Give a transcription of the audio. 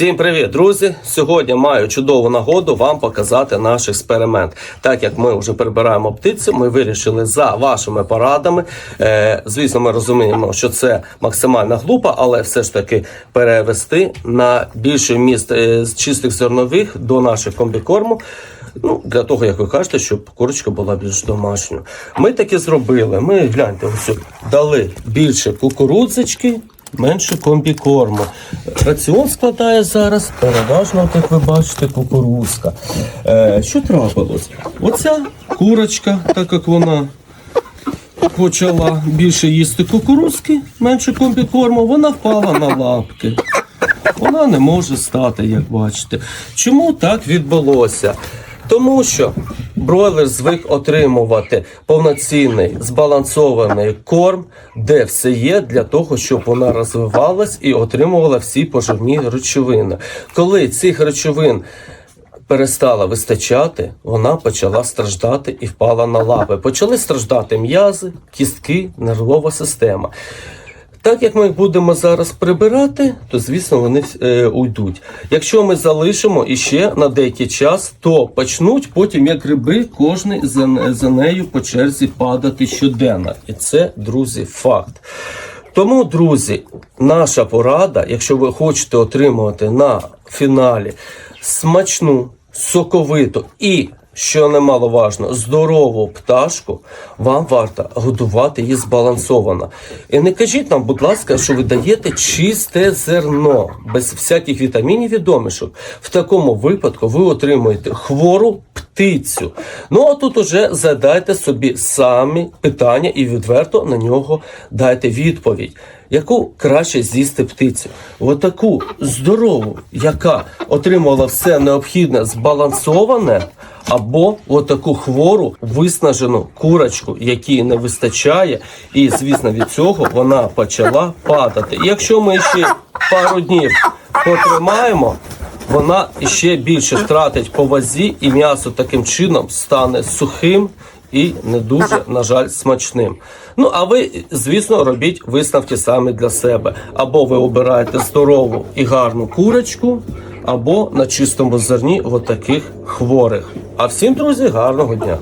Всім привіт, друзі! Сьогодні маю чудову нагоду вам показати наш експеримент. Так як ми вже прибираємо птицю, ми вирішили за вашими порадами. Е, звісно, ми розуміємо, що це максимально глупо, але все ж таки перевести на більший міст е, з чистих зернових до наших комбікорму. Ну, для того, як ви кажете, щоб курочка була більш домашньою. Ми таке зробили. Ми гляньте, ось дали більше кукурудзички, менше комбікорму. Раціон складає зараз переважно, як ви бачите, кукурузка. Е, що трапилось? Оця курочка, так як вона почала більше їсти кукурузки, менше комбікорму, вона впала на лапки. Вона не може стати, як бачите. Чому так відбулося? Тому що бройлер звик отримувати повноцінний збалансований корм, де все є для того, щоб вона розвивалась і отримувала всі поживні речовини. Коли цих речовин перестала вистачати, вона почала страждати і впала на лапи. Почали страждати м'язи, кістки, нервова система. Так як ми їх будемо зараз прибирати, то звісно вони е, уйдуть. Якщо ми залишимо іще на деякий час, то почнуть потім, як гриби, кожний за, за нею по черзі падати щоденно. І це, друзі, факт. Тому, друзі, наша порада, якщо ви хочете отримувати на фіналі смачну, соковиту і що немаловажно, здорову пташку, вам варто годувати її збалансовано. І не кажіть нам, будь ласка, що ви даєте чисте зерно без всяких вітамінів і домішок. В такому випадку ви отримуєте хвору птицю. Ну а тут уже задайте собі самі питання і відверто на нього дайте відповідь. Яку краще з'їсти птицю? Отаку здорову, яка отримувала все необхідне збалансоване, або отаку хвору виснажену курочку, якій не вистачає, і звісно від цього вона почала падати. І якщо ми ще пару днів потримаємо, вона ще більше втратить по вазі, і м'ясо таким чином стане сухим і не дуже, на жаль, смачним. Ну, а ви, звісно, робіть висновки саме для себе. Або ви обираєте здорову і гарну курочку, або на чистому зерні отаких хворих. А всім, друзі, гарного дня!